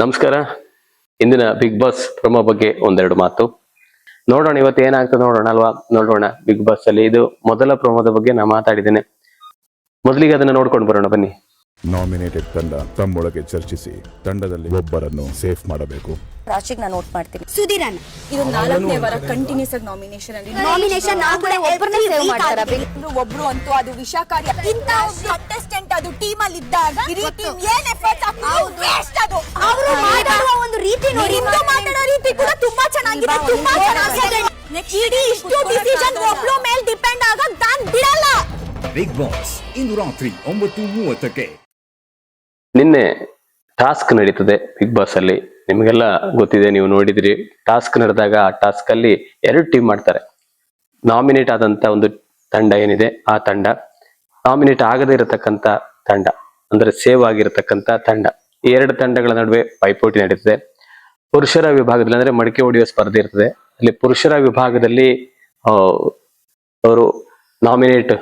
ನಮಸ್ಕಾರ. ಇಂದಿನ big boss ಪ್ರಮೋ ಬಗ್ಗೆ ಒಂದೆರಡು ಮಾತು. ನೋಡೋಣ ಇವತ್ತು ಏನಾಗ್ತದೆ ನೋಡೋಣ ಅಲ್ವಾ? ನೋಡೋಣ ಬಿಗ್ ಬಾಸ್ ಅಲ್ಲಿ. ಇದು ಮೊದಲ ಪ್ರಮೋದ ಬಗ್ಗೆ ನಾ ಮಾತಾಡಿದ್ದೇನೆ. ಮೊದಲಿಗೆ ಅದನ್ನ ನೋಡ್ಕೊಂಡು ಬರೋಣ ಬನ್ನಿ. ನಾಮಿನೇಟೆಡ್ ತಂಡ ತಮ್ಮೊಳಗೆ ಚರ್ಚಿಸಿ ತಂಡದಲ್ಲಿ ಒಬ್ಬರನ್ನು ಸೇಫ್ ಮಾಡಬೇಕು. ರಾಶಿಗ್ ನಾನು ನೋಟ್ ಮಾಡ್ತೀನಿ. ಸುಧೀರನ್ ಇದು ನಾಲ್ಕನೇ ವಾರ ಕಂಟಿನ್ಯೂಸ್ ಆಗಿ ನಾಮಿನೇಷನ್ ಅಲ್ಲಿ. ನಾಮಿನೇಷನ್ ಕೂಡ ಒಬ್ರನ್ನ save ಮಾಡ್ತಾರಾ? ಒಬ್ರು ಅಂತೂ ಅದು ವಿಷಕಾರಿ. ಇಂತ ಇದ್ದಾಗ ಏನ್ ಎಫರ್ಟ್ ವೇಸ್ಟ್ ಅದು. ಅವರು ಮಾತಾಡುವ ಒಂದು ರೀತಿ ನೋಡಿ. ಇಂದು ಮಾತಾಡೋ ರೀತಿ ಕೂಡ ತುಂಬಾ ಚೆನ್ನಾಗಿದೆ. ತುಂಬಾ ಚೆನ್ನಾಗಿದೆ. ಇಡೀ ಇಷ್ಟು ಡಿಸಿಷನ್ ಒಬ್ಳು ಮೇಲೆ ಡಿಪೆಂಡ್ ಆಗಕ್ ನಾನ್ ಬಿಡಲ್ಲ. ಬಿಗ್ ಬಾಸ್ ಇಂದು ರಾತ್ರಿ ಒಂಬತ್ತು ಮೂವತ್ತಕ್ಕೆ. ನಿನ್ನೆ ಟಾಸ್ಕ್ ನಡೀತದೆ ಬಿಗ್ ಬಾಸ್ ಅಲ್ಲಿ. ನಿಮಗೆಲ್ಲ ಗೊತ್ತಿದೆ ನೀವು ನೋಡಿದ್ರಿ. ಟಾಸ್ಕ್ ನಡೆದಾಗ ಆ ಟಾಸ್ಕ್ ಅಲ್ಲಿ ಎರಡು ಟೀಮ್ ಮಾಡ್ತಾರೆ. ನಾಮಿನೇಟ್ ಆದಂತ ಒಂದು ತಂಡ ಏನಿದೆ? ಆ ತಂಡ. ನಾಮಿನೇಟ್ ಆಗದೇ ಇರತಕ್ಕಂತ ತಂಡ. ಅಂದ್ರೆ ಸೇವ್ ಆಗಿರತಕ್ಕಂತ ತಂಡ. ಎರಡು ತಂಡಗಳ ನಡುವೆ ಪೈಪೋಟಿ ನಡೀತದೆ. ಪುರುಷರ ವಿಭಾಗದಲ್ಲಿ ಅಂದ್ರೆ ಮಡಿಕೆ ಹೊಡೆಯುವ ಸ್ಪರ್ಧೆ ಇರ್ತದೆ. ಅಲ್ಲಿ ಪುರುಷರ ವಿಭಾಗದಲ್ಲಿ ಅವರು ನಾಮಿನೇಟ್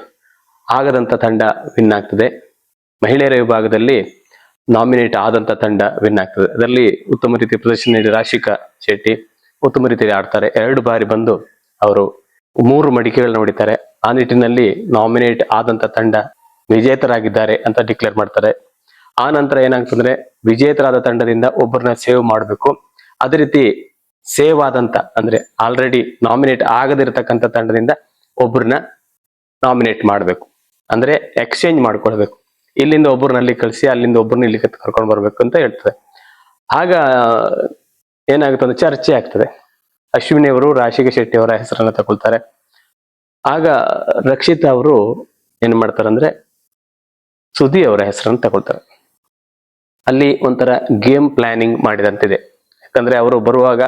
ಆಗದಂತ ತಂಡ ವಿನ್ ಆಗ್ತದೆ. ಮಹಿಳೆಯರ ವಿಭಾಗದಲ್ಲಿ ನಾಮಿನೇಟ್ ಆದಂತ ತಂಡ ವಿನ್ ಆಗ್ತದೆ. ಅದರಲ್ಲಿ ಉತ್ತಮ ರೀತಿ ಪ್ರದರ್ಶನ ನೀಡಿ ರಾಶಿಕಾ ಶೆಟ್ಟಿ ಉತ್ತಮ ರೀತಿಯಲ್ಲಿ ಆಡ್ತಾರೆ. ಎರಡು ಬಾರಿ ಬಂದು ಅವರು ಮೂರು ಮಡಿಕೆಗಳನ್ನ ಹೊಡಿತಾರೆ. ಆ ನಿಟ್ಟಿನಲ್ಲಿ ನಾಮಿನೇಟ್ ಆದಂತ ತಂಡ ವಿಜೇತರಾಗಿದ್ದಾರೆ ಅಂತ ಡಿಕ್ಲೇರ್ ಮಾಡ್ತಾರೆ. ಆ ನಂತರ ಏನಾಗ್ತಂದ್ರೆ ವಿಜೇತರಾದ ತಂಡದಿಂದ ಒಬ್ಬರನ್ನ ಸೇವ್ ಮಾಡಬೇಕು. ಅದೇ ರೀತಿ ಸೇವ್ ಆದಂತ ಅಂದ್ರೆ ಆಲ್ರೆಡಿ ನಾಮಿನೇಟ್ ಆಗದಿರತಕ್ಕಂತ ತಂಡದಿಂದ ಒಬ್ಬರನ್ನ ನಾಮಿನೇಟ್ ಮಾಡಬೇಕು. ಅಂದ್ರೆ ಎಕ್ಸ್ಚೇಂಜ್ ಮಾಡ್ಕೊಳ್ಬೇಕು. ಇಲ್ಲಿಂದ ಒಬ್ಬರನ್ನ ಅಲ್ಲಿ ಕಳಿಸಿ, ಅಲ್ಲಿಂದ ಒಬ್ಬರನ್ನ ಇಲ್ಲಿ ಕರ್ಕೊಂಡು ಬರ್ಬೇಕು ಅಂತ ಹೇಳ್ತದೆ. ಆಗ ಏನಾಗುತ್ತೆ ಅಂದ್ರೆ ಚರ್ಚೆ ಆಗ್ತದೆ. ಅಶ್ವಿನಿ ಅವರು ರಾಶಿಕ ಶೆಟ್ಟಿ ಅವರ ಹೆಸರನ್ನ ತಗೊಳ್ತಾರೆ. ಆಗ ರಕ್ಷಿತಾ ಅವರು ಏನ್ ಮಾಡ್ತಾರೆ ಅಂದ್ರೆ ಸುದಿ ಅವರ ಹೆಸರನ್ನು ತಗೊಳ್ತಾರೆ. ಅಲ್ಲಿ ಒಂಥರ ಗೇಮ್ ಪ್ಲಾನಿಂಗ್ ಮಾಡಿದಂತಿದೆ. ಯಾಕಂದ್ರೆ ಅವರು ಬರುವಾಗ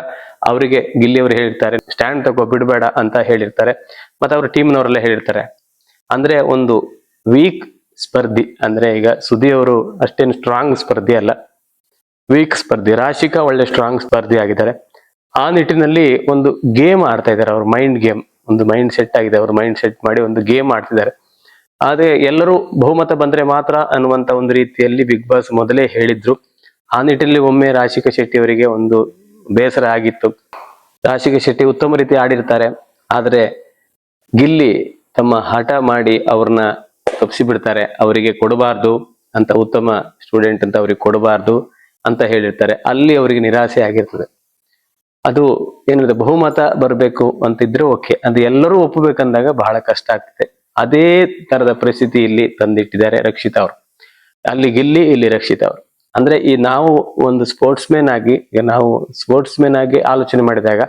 ಅವರಿಗೆ ಗಿಲ್ಲಿಯವರು ಹೇಳಿರ್ತಾರೆ ಸ್ಟ್ಯಾಂಡ್ ತಗೋ, ಬಿಡಬೇಡ ಅಂತ ಹೇಳಿರ್ತಾರೆ, ಮತ್ತೆ ಅವ್ರ ಟೀಮ್ನವರೆಲ್ಲ ಹೇಳಿರ್ತಾರೆ. ಅಂದ್ರೆ ಒಂದು ವೀಕ್ ಸ್ಪರ್ಧಿ, ಅಂದ್ರೆ ಈಗ ಸುದಿ ಅವರು ಅಷ್ಟೇನು ಸ್ಟ್ರಾಂಗ್ ಸ್ಪರ್ಧಿ ಅಲ್ಲ. ವೀಕ್ ಸ್ಪರ್ಧಿ, ರಾಶಿಕಾ ಒಳ್ಳೆ ಸ್ಟ್ರಾಂಗ್ ಸ್ಪರ್ಧಿ ಆಗಿದ್ದಾರೆ. ಆ ನಿಟ್ಟಿನಲ್ಲಿ ಒಂದು ಗೇಮ್ ಆಡ್ತಾ ಇದ್ದಾರೆ, ಅವ್ರ ಮೈಂಡ್ ಗೇಮ್ ಒಂದು ಮೈಂಡ್ ಸೆಟ್ ಆಗಿದೆ, ಅವ್ರ ಮೈಂಡ್ ಸೆಟ್ ಮಾಡಿ ಒಂದು ಗೇಮ್ ಆಡ್ತಿದ್ದಾರೆ. ಆದ್ರೆ ಎಲ್ಲರೂ ಬಹುಮತ ಬಂದ್ರೆ ಮಾತ್ರ ಅನ್ನುವಂತ ಒಂದು ರೀತಿಯಲ್ಲಿ ಬಿಗ್ ಬಾಸ್ ಮೊದಲೇ ಹೇಳಿದ್ರು. ಆ ನಿಟ್ಟಿನಲ್ಲಿ ಒಮ್ಮೆ ರಾಶಿಕಾ ಶೆಟ್ಟಿ ಅವರಿಗೆ ಒಂದು ಬೇಸರ ಆಗಿತ್ತು. ರಾಶಿಕಾ ಶೆಟ್ಟಿ ಉತ್ತಮ ರೀತಿ ಆಡಿರ್ತಾರೆ. ಆದ್ರೆ ಗಿಲ್ಲಿ ತಮ್ಮ ಹಠ ಮಾಡಿ ಅವ್ರನ್ನ ತಪ್ಪಿಸಿ ಬಿಡ್ತಾರೆ ಅವರಿಗೆ ಕೊಡಬಾರ್ದು ಅಂತ ಉತ್ತಮ ಸ್ಟೂಡೆಂಟ್ ಅಂತ ಅವ್ರಿಗೆ ಕೊಡಬಾರ್ದು ಅಂತ ಹೇಳಿರ್ತಾರೆ. ಅಲ್ಲಿ ಅವರಿಗೆ ನಿರಾಸೆ ಆಗಿರ್ತದೆ. ಅದು ಏನಿದೆ, ಬಹುಮತ ಬರಬೇಕು ಅಂತಿದ್ರೆ ಓಕೆ. ಅದು ಎಲ್ಲರೂ ಒಪ್ಪಬೇಕಂದಾಗ ಬಹಳ ಕಷ್ಟ ಆಗ್ತದೆ. ಅದೇ ತರದ ಪರಿಸ್ಥಿತಿ ಇಲ್ಲಿ ತಂದಿಟ್ಟಿದ್ದಾರೆ ರಕ್ಷಿತಾ ಅವರು. ಅಲ್ಲಿ ಗಿಲ್ಲಿ, ಇಲ್ಲಿ ರಕ್ಷಿತಾ ಅವರು. ಅಂದ್ರೆ ಈ ನಾವು ಒಂದು ಸ್ಪೋರ್ಟ್ಸ್ ಮ್ಯಾನ್ ಆಗಿ ನಾವು ಸ್ಪೋರ್ಟ್ಸ್ ಮ್ಯಾನ್ ಆಗಿ ಆಲೋಚನೆ ಮಾಡಿದಾಗ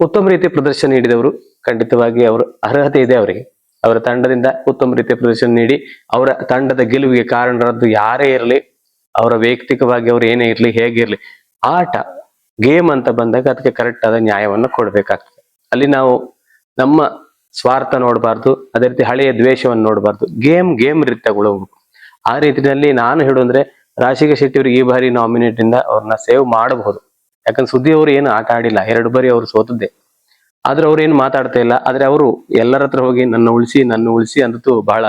ಉತ್ತಮ ರೀತಿಯ ಪ್ರದರ್ಶನ ನೀಡಿದವರು ಖಂಡಿತವಾಗಿ ಅವರು ಅರ್ಹತೆ ಇದೆ ಅವರಿಗೆ. ಅವರ ತಂಡದಿಂದ ಉತ್ತಮ ರೀತಿಯ ಪ್ರದರ್ಶನ ನೀಡಿ, ಅವರ ತಂಡದ ಗೆಲುವಿಗೆ ಕಾರಣರದ್ದು ಯಾರೇ ಇರಲಿ, ಅವರ ವೈಯಕ್ತಿಕವಾಗಿ ಅವ್ರು ಏನೇ ಇರಲಿ ಹೇಗಿರಲಿ ಆಟ ಗೇಮ್ ಅಂತ ಬಂದಾಗ ಅದಕ್ಕೆ ಕರೆಕ್ಟ್ ಆದ ನ್ಯಾಯವನ್ನು ಕೊಡಬೇಕಾಗ್ತದೆ. ಅಲ್ಲಿ ನಾವು ನಮ್ಮ ಸ್ವಾರ್ಥ ನೋಡಬಾರ್ದು, ಅದೇ ರೀತಿ ಹಳೆಯ ದ್ವೇಷವನ್ನು ನೋಡಬಾರ್ದು. ಗೇಮ್ ಗೇಮ್ ರೀತಿ ತಗೊಳ್ಬೇಕು ಆ ರೀತಿಯಲ್ಲಿ ನಾನು ಹೇಳುವಂದ್ರೆ ರಾಶಿಕಾ ಶೆಟ್ಟಿ ಅವರಿಗೆ ಈ ಬಾರಿ ನಾಮಿನೇಟ್ ಇಂದ ಅವ್ರನ್ನ ಸೇವ್ ಮಾಡಬಹುದು. ಯಾಕಂದ್ರೆ ಸುದ್ದಿ ಅವರು ಏನು ಆಟ ಆಡಿಲ್ಲ, ಎರಡು ಬಾರಿ ಅವರು ಸೋತದ್ದೆ. ಆದ್ರೆ ಅವ್ರು ಏನು ಮಾತಾಡ್ತಾ ಇಲ್ಲ, ಆದ್ರೆ ಅವರು ಎಲ್ಲರ ಹತ್ರ ಹೋಗಿ ನನ್ನ ಉಳಿಸಿ ನನ್ನ ಉಳಿಸಿ ಅಂತೂ ಬಹಳ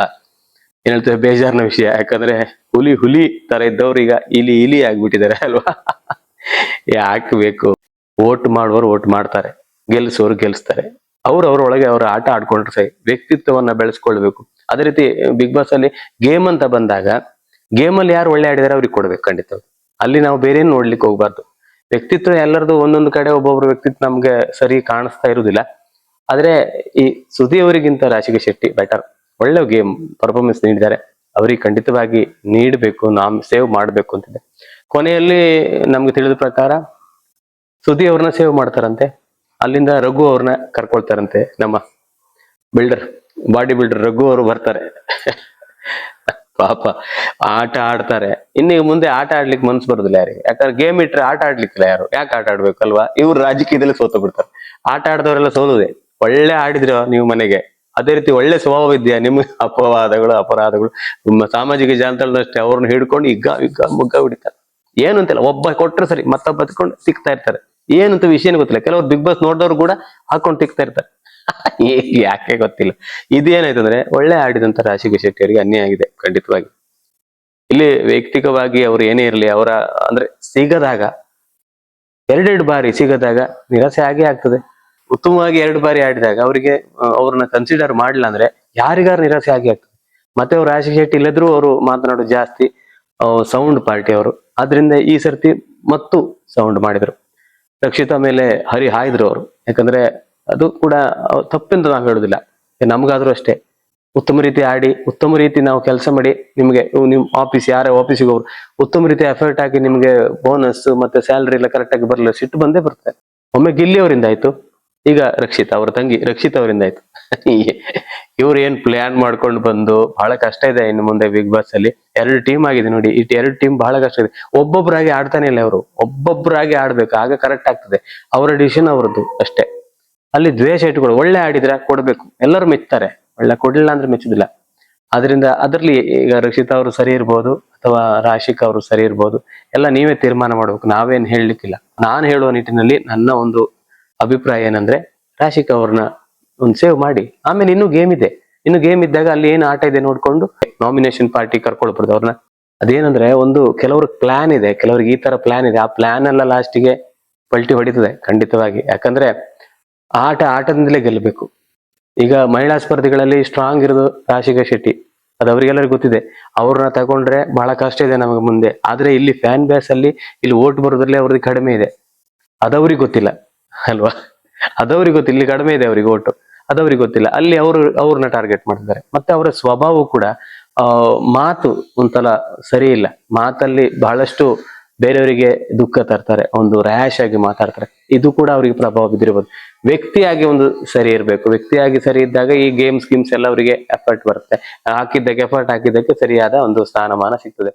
ಏನ್ ಹೇಳ್ತೇವೆ, ಬೇಜಾರಿನ ವಿಷಯ. ಯಾಕಂದ್ರೆ ಹುಲಿ ಹುಲಿ ತರ ಇದ್ದವ್ರು ಈಗ ಇಲಿ ಇಲಿ ಆಗ್ಬಿಟ್ಟಿದ್ದಾರೆ ಅಲ್ವಾ? ಯಾಕೆ ಬೇಕು? ವೋಟ್ ಮಾಡುವವರು ವೋಟ್ ಮಾಡ್ತಾರೆ. ಗೆಲ್ಸೋರು ಗೆಲ್ಸ್ತಾರೆ. ಅವ್ರು ಅವ್ರೊಳಗೆ ಅವ್ರ ಆಟ ಆಡ್ಕೊಂಡ್ರೆ ಸರಿ, ವ್ಯಕ್ತಿತ್ವವನ್ನ ಬೆಳೆಸ್ಕೊಳ್ಬೇಕು. ಅದೇ ರೀತಿ ಬಿಗ್ ಬಾಸ್ ಅಲ್ಲಿ ಗೇಮ್ ಅಂತ ಬಂದಾಗ ಗೇಮ್ ಅಲ್ಲಿ ಯಾರು ಒಳ್ಳೆ ಆಡಿದಾರೆ ಅವ್ರಿಗೆ ಕೊಡ್ಬೇಕು ಖಂಡಿತ. ಅಲ್ಲಿ ನಾವು ಬೇರೆ ನೋಡ್ಲಿಕ್ಕೆ ಹೋಗ್ಬಾರ್ದು. ವ್ಯಕ್ತಿತ್ವ ಎಲ್ಲರದು ಒಂದೊಂದು ಕಡೆ ಒಬ್ಬೊಬ್ರು ವ್ಯಕ್ತಿತ್ವ ನಮ್ಗೆ ಸರಿ ಕಾಣಿಸ್ತಾ ಇರುವುದಿಲ್ಲ. ಆದ್ರೆ ಈ ಸುದಿ ಅವರಿಗಿಂತ ರಾಶಿಕಾ ಶೆಟ್ಟಿ ಬೆಟರ್ ಒಳ್ಳೆ ಗೇಮ್ ಪರ್ಫಾರ್ಮೆನ್ಸ್ ನೀಡಿದ್ದಾರೆ. ಅವರಿಗೆ ಖಂಡಿತವಾಗಿ ನೀಡಬೇಕು, ನಾಮ್ ಸೇವ್ ಮಾಡಬೇಕು ಅಂತಿದೆ. ಕೊನೆಯಲ್ಲಿ ನಮ್ಗೆ ತಿಳಿದ ಪ್ರಕಾರ ಸುದಿ ಅವ್ರನ್ನ ಸೇವ್ ಮಾಡ್ತಾರಂತೆ. ಅಲ್ಲಿಂದ ರಘು ಅವ್ರನ್ನ ಕರ್ಕೊಳ್ತಾರಂತೆ, ನಮ್ಮ ಬಿಲ್ಡರ್ ಬಾಡಿ ಬಿಲ್ಡರ್ ರಘು ಅವರು ಬರ್ತಾರೆ. ಪಾಪ, ಆಟ ಆಡ್ತಾರೆ. ಇನ್ನು ಮುಂದೆ ಆಟ ಆಡ್ಲಿಕ್ಕೆ ಮನ್ಸು ಬರೋದಿಲ್ಲ ಯಾರಿಗೆ. ಯಾಕಂದ್ರೆ ಗೇಮ್ ಇಟ್ರೆ ಆಟ ಆಡ್ಲಿಕ್ಕಿಲ್ಲ ಯಾರು. ಯಾಕೆ ಆಟ ಆಡ್ಬೇಕಲ್ವಾ ಇವ್ರು ರಾಜಕೀಯದಲ್ಲಿ ಸೋತು ಬಿಡ್ತಾರೆ. ಆಟ ಆಡ್ದವರೆಲ್ಲ ಸೋಲುದೆ. ಒಳ್ಳೆ ಆಡಿದ್ರ ನೀವು ಮನೆಗೆ. ಅದೇ ರೀತಿ ಒಳ್ಳೆ ಸ್ವಭಾವ ಇದೆಯಾ? ನಿಮ್ಗೆ ಅಪವಾದಗಳು, ಅಪರಾಧಗಳು. ನಿಮ್ಮ ಸಾಮಾಜಿಕ ಜಾಲತಾಣದಷ್ಟೇ ಅವ್ರನ್ನ ಹಿಡ್ಕೊಂಡು ಈಗ ಈಗ ಮುಗ್ಗ ಬಿಡಿತಾರೆ ಏನು ಅಂತಿಲ್ಲ ಒಬ್ಬ ಕೊಟ್ಟರೆ ಸರಿ, ಮತ್ತೊಬ್ಬ ಹತ್ಕೊಂಡು ಸಿಗ್ತಾ ಇರ್ತಾರೆ. ಏನಂತ ವಿಷಯನೇ ಗೊತ್ತಿಲ್ಲ. ಕೆಲವರು ಬಿಗ್ ಬಾಸ್ ನೋಡಿದವ್ರು ಕೂಡ ಹಾಕೊಂಡು ತಿಕ್ತಾ ಇರ್ತಾರೆ. ಯಾಕೆ ಗೊತ್ತಿಲ್ಲ. ಇದೇನಾಯ್ತಂದ್ರೆ ಒಳ್ಳೆ ಆಡಿದಂತ ರಾಶಿ ಶೆಟ್ಟಿ ಅವರಿಗೆ ಅನ್ಯಾಯ ಆಗಿದೆ, ಖಂಡಿತವಾಗಿ. ಇಲ್ಲಿ ವೈಯಕ್ತಿಕವಾಗಿ ಅವ್ರು ಏನೇ ಇರಲಿ, ಅವರ ಅಂದ್ರೆ ಸಿಗದಾಗ, ಎರಡೆರಡು ಬಾರಿ ಸಿಗದಾಗ ನಿರಾಸೆ ಆಗೇ ಆಗ್ತದೆ. ಉತ್ತಮವಾಗಿ ಎರಡು ಬಾರಿ ಆಡಿದಾಗ ಅವರಿಗೆ ಅವ್ರನ್ನ ಕನ್ಸಿಡರ್ ಮಾಡಲಿಲ್ಲ ಅಂದ್ರೆ ಯಾರಿಗಾರು ನಿರಾಸೆ ಆಗೇ ಆಗ್ತದೆ. ಮತ್ತೆ ಅವ್ರು ರಾಶಿ ಶೆಟ್ಟಿ ಇಲ್ಲದ್ರೂ ಅವರು ಮಾತನಾಡೋದು ಜಾಸ್ತಿ ಸೌಂಡ್ ಪಾರ್ಟಿ ಅವರು. ಆದ್ರಿಂದ ಈ ಸರ್ತಿ ಮತ್ತು ಸೌಂಡ್ ಮಾಡಿದ್ರು. ರಕ್ಷಿತಾ ಮೇಲೆ ಹರಿ ಹಾಯ್ದ್ರು ಅವರು. ಯಾಕಂದ್ರೆ ಅದು ಕೂಡ ತಪ್ಪೆಂದು ನಾವು ಹೇಳುದಿಲ್ಲ. ನಮ್ಗಾದ್ರೂ ಅಷ್ಟೇ. ಉತ್ತಮ ರೀತಿ ಆಡಿ, ಉತ್ತಮ ರೀತಿ ನಾವು ಕೆಲಸ ಮಾಡಿ ನಿಮಗೆ ನಿಮ್ ಆಫೀಸ್ ಯಾರೇ ಆಫೀಸಿಗೆ ಹೋಗ್ರು ಉತ್ತಮ ರೀತಿ ಎಫರ್ಟ್ ಹಾಕಿ ನಿಮ್ಗೆ ಬೋನಸ್ ಮತ್ತೆ ಸ್ಯಾಲರಿ ಎಲ್ಲ ಕರೆಕ್ಟ್ ಆಗಿ ಬರಲ್ಲ ಸಿಟ್ಟು ಬಂದೇ ಬರುತ್ತೆ ಒಮ್ಮೆ ಗಿಲ್ಲಿಯವರಿಂದ ಆಯ್ತು. ಈಗ ರಕ್ಷಿತಾ, ಅವ್ರ ತಂಗಿ, ರಕ್ಷಿತ್ ಅವರಿಂದ ಆಯ್ತು. ಇವ್ರು ಏನ್ ಪ್ಲಾನ್ ಮಾಡ್ಕೊಂಡು ಬಂದು ಬಹಳ ಕಷ್ಟ ಇದೆ ಇನ್ನು ಮುಂದೆ ಬಿಗ್ ಬಾಸ್ ಅಲ್ಲಿ. ಎರಡು ಟೀಮ್ ಆಗಿದೆ ನೋಡಿ ಇಟ್ ಎರಡು ಟೀಮ್ ಬಹಳ ಕಷ್ಟ ಇದೆ. ಒಬ್ಬೊಬ್ಬರಾಗಿ ಆಡ್ತಾನೆ ಇಲ್ಲ ಅವರು ಒಬ್ಬೊಬ್ಬರಾಗಿ ಆಡ್ಬೇಕು, ಆಗ ಕರೆಕ್ಟ್ ಆಗ್ತದೆ. ಅವರ ಡಿಸಿಷನ್ ಅವ್ರದ್ದು ಅಷ್ಟೇ. ಅಲ್ಲಿ ದ್ವೇಷ ಇಟ್ಕೊಳ್ಳಿ, ಒಳ್ಳೆ ಆಡಿದ್ರೆ ಕೊಡ್ಬೇಕು. ಎಲ್ಲರೂ ಮೆಚ್ತಾರೆ. ಒಳ್ಳೆ ಕೊಡ್ಲಿಲ್ಲ ಅಂದ್ರೆ ಮೆಚ್ಚುದಿಲ್ಲ. ಅದರಿಂದ ಅದರಲ್ಲಿ ಈಗ ರಕ್ಷಿತಾ ಅವರು ಸರಿ ಇರ್ಬೋದು, ಅಥವಾ ರಾಶಿಕ್ ಅವರು ಸರಿ ಇರ್ಬೋದು, ಎಲ್ಲ ನೀವೇ ತೀರ್ಮಾನ ಮಾಡ್ಬೇಕು. ನಾವೇನ್ ಹೇಳಲಿಕ್ಕಿಲ್ಲ. ನಾನು ಹೇಳುವ ನಿಟ್ಟಿನಲ್ಲಿ ನನ್ನ ಒಂದು ಅಭಿಪ್ರಾಯ ಏನಂದ್ರೆ ರಾಶಿಕ್ ಅವ್ರನ್ನ ಒಂದು ಸೇವ್ ಮಾಡಿ. ಆಮೇಲೆ ಇನ್ನೂ ಗೇಮ್ ಇದೆ. ಇನ್ನು ಗೇಮ್ ಇದ್ದಾಗ ಅಲ್ಲಿ ಏನು ಆಟ ಇದೆ ನೋಡ್ಕೊಂಡು ನಾಮಿನೇಷನ್ ಪಾರ್ಟಿ ಕರ್ಕೊಳ್ಬಾರ್ದು ಅವ್ರನ್ನ. ಅದೇನಂದ್ರೆ ಒಂದು ಕೆಲವ್ರಿಗೆ ಪ್ಲಾನ್ ಇದೆ. ಕೆಲವ್ರಿಗೆ ಈ ತರ ಪ್ಲಾನ್ ಇದೆ. ಆ ಪ್ಲಾನ್ ಎಲ್ಲ ಲಾಸ್ಟಿಗೆ ಪಲ್ಟಿ ಹೊಡಿತದೆ ಖಂಡಿತವಾಗಿ. ಯಾಕಂದ್ರೆ ಆಟ ಆಟದಿಂದಲೇ ಗೆಲ್ಲಬೇಕು. ಈಗ ಮಹಿಳಾ ಸ್ಪರ್ಧಿಗಳಲ್ಲಿ ಸ್ಟ್ರಾಂಗ್ ಇರೋದು ರಾಶಿಕಾ ಶೆಟ್ಟಿ. ಅದು ಅವರಿಗೆಲ್ಲರಿಗೂ ಗೊತ್ತಿದೆ. ಅವ್ರನ್ನ ತಗೊಂಡ್ರೆ ಬಹಳ ಕಷ್ಟ ಇದೆ ನಮಗೆ ಮುಂದೆ. ಆದ್ರೆ ಇಲ್ಲಿ ಫ್ಯಾನ್ ಬೇಸ್ ಅಲ್ಲಿ ಇಲ್ಲಿ ಓಟ್ ಬರೋದ್ರಲ್ಲಿ ಅವ್ರದ್ದು ಕಡಿಮೆ ಇದೆ. ಅದವ್ರಿಗೆ ಗೊತ್ತಿಲ್ಲ. ಅಲ್ವಾ? ಅದವ್ರಿಗೆ ಗೊತ್ತಿಲ್ಲ ಇಲ್ಲಿ ಕಡಿಮೆ ಇದೆ ಅವ್ರಿಗೆ ಓಟು ಅದವ್ರಿಗೆ ಗೊತ್ತಿಲ್ಲ. ಅಲ್ಲಿ ಅವರು, ಅವ್ರನ್ನ ಟಾರ್ಗೆಟ್ ಮಾಡಿದ್ದಾರೆ ಮತ್ತೆ ಅವರ ಸ್ವಭಾವ ಕೂಡ ಮಾತು ಒಂಥರ ಸರಿ ಇಲ್ಲ. ಮಾತಲ್ಲಿ ಬಹಳಷ್ಟು ಬೇರೆಯವರಿಗೆ ದುಃಖ ತರ್ತಾರೆ. ಒಂದು ರ್ಯಾಶ್ ಆಗಿ ಮಾತಾಡ್ತಾರೆ. ಇದು ಕೂಡ ಅವರಿಗೆ ಪ್ರಭಾವ ಬಿದ್ದಿರಬಹುದು ವ್ಯಕ್ತಿಯಾಗಿ ಒಂದು ಸರಿ ಇರಬೇಕು. ವ್ಯಕ್ತಿಯಾಗಿ ಸರಿ ಇದ್ದಾಗ ಈ ಗೇಮ್ಸ್ ಗೇಮ್ಸ್ ಎಲ್ಲ ಅವರಿಗೆ ಎಫರ್ಟ್ ಬರುತ್ತೆ. ಹಾಕಿದ್ದಕ್ಕೆ ಎಫರ್ಟ್ ಹಾಕಿದ್ದಕ್ಕೆ ಸರಿಯಾದ ಒಂದು ಸ್ಥಾನಮಾನ ಸಿಗ್ತದೆ.